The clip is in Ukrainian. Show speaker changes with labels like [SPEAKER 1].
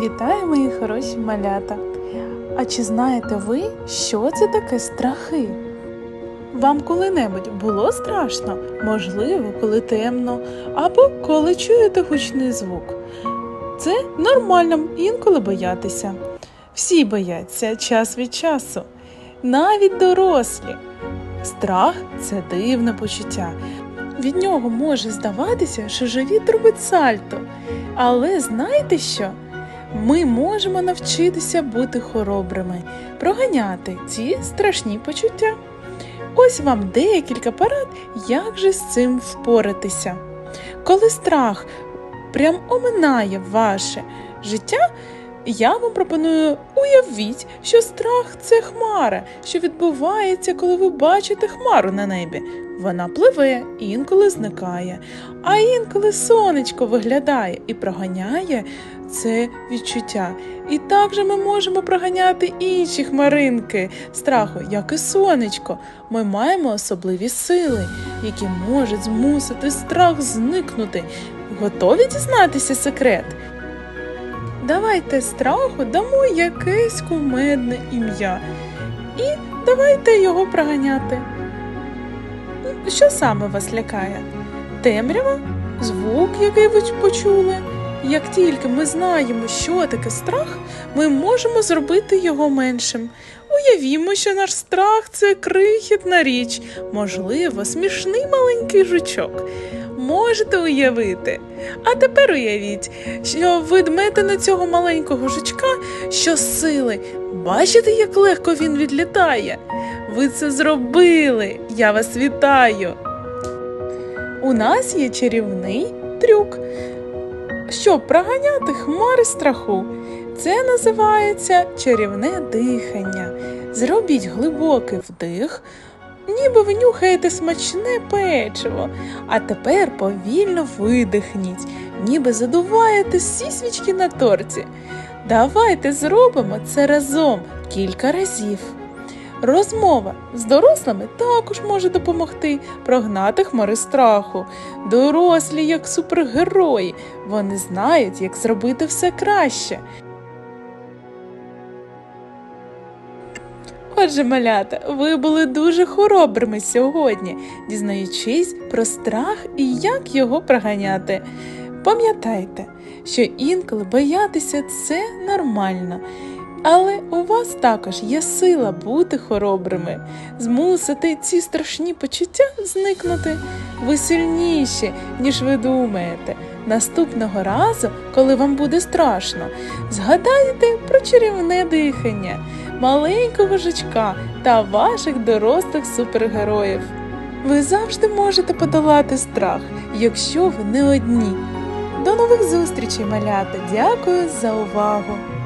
[SPEAKER 1] Вітаю, мої хороші малята! А чи знаєте ви, що це таке страхи? Вам коли-небудь було страшно? Можливо, коли темно, або коли чуєте гучний звук. Це нормально інколи боятися. Всі бояться час від часу, навіть дорослі. Страх це дивне почуття. Від нього може здаватися, що живіт робить сальто. Але знаєте що? Ми можемо навчитися бути хоробрими, проганяти ці страшні почуття. Ось вам декілька порад, як же з цим впоратися. Коли страх прям оминає ваше життя, я вам пропоную уявіть, що страх це хмара, що відбувається, коли ви бачите хмару на небі. Вона пливе, інколи зникає, а інколи сонечко виглядає і проганяє це відчуття. І так же ми можемо проганяти інші хмаринки страху, як і сонечко. Ми маємо особливі сили, які можуть змусити страх зникнути. Готові дізнатися секрет? Давайте страху дамо якесь кумедне ім'я. І давайте його проганяти. Що саме вас лякає? Темрява? Звук, який ви почули? Як тільки ми знаємо, що таке страх, ми можемо зробити його меншим. Уявімо, що наш страх це крихітна річ, можливо, смішний маленький жучок. Можете уявити. А тепер уявіть, що ви дмете на цього маленького жучка що сили. Бачите, як легко він відлітає? Ви це зробили. Я вас вітаю. У нас є чарівний трюк. Щоб проганяти хмари страху, це називається чарівне дихання. Зробіть глибокий вдих, ніби ви нюхаєте смачне печиво. А тепер повільно видихніть, ніби задуваєте всі свічки на торті. Давайте зробимо це разом кілька разів. Розмова з дорослими також може допомогти прогнати хмари страху. Дорослі, як супергерої, вони знають, як зробити все краще. Отже, малята, ви були дуже хоробрими сьогодні, дізнаючись про страх і як його проганяти. Пам'ятайте, що інколи боятися це нормально. Але у вас також є сила бути хоробрими, змусити ці страшні почуття зникнути. Ви сильніші, ніж ви думаєте. Наступного разу, коли вам буде страшно, згадайте про чарівне дихання, маленького жучка та ваших дорослих супергероїв. Ви завжди можете подолати страх, якщо ви не одні. До нових зустрічей, малята! Дякую за увагу!